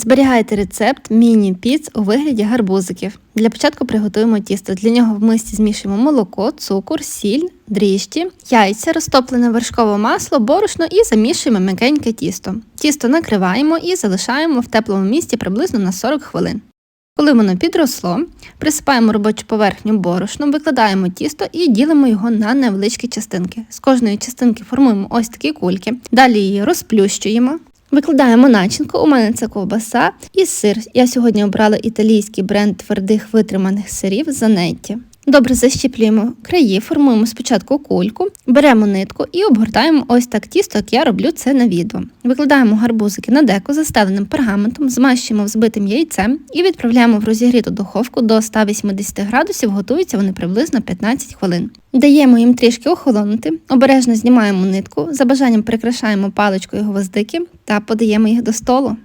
Зберігайте рецепт міні-піц у вигляді гарбузиків. Для початку приготуємо тісто. Для нього в мисці змішуємо молоко, цукор, сіль, дріжджі, яйця, розтоплене вершкове масло, борошно і замішуємо м'якеньке тісто. Тісто накриваємо і залишаємо в теплому місці приблизно на 40 хвилин. Коли воно підросло, присипаємо робочу поверхню борошном, викладаємо тісто і ділимо його на невеличкі частинки. З кожної частинки формуємо ось такі кульки, далі її розплющуємо. Викладаємо начинку, у мене це ковбаса і сир. Я сьогодні обрала італійський бренд твердих витриманих сирів Занетті. Добре защіплюємо краї, формуємо спочатку кульку, беремо нитку і обгортаємо ось так тісто, як я роблю це на відео. Викладаємо гарбузики на деко застеленим пергаментом, змащуємо взбитим яйцем і відправляємо в розігріту духовку до 180 градусів, готуються вони приблизно 15 хвилин. Даємо їм трішки охолонути, обережно знімаємо нитку, за бажанням прикрашаємо паличкою гвоздики та подаємо їх до столу.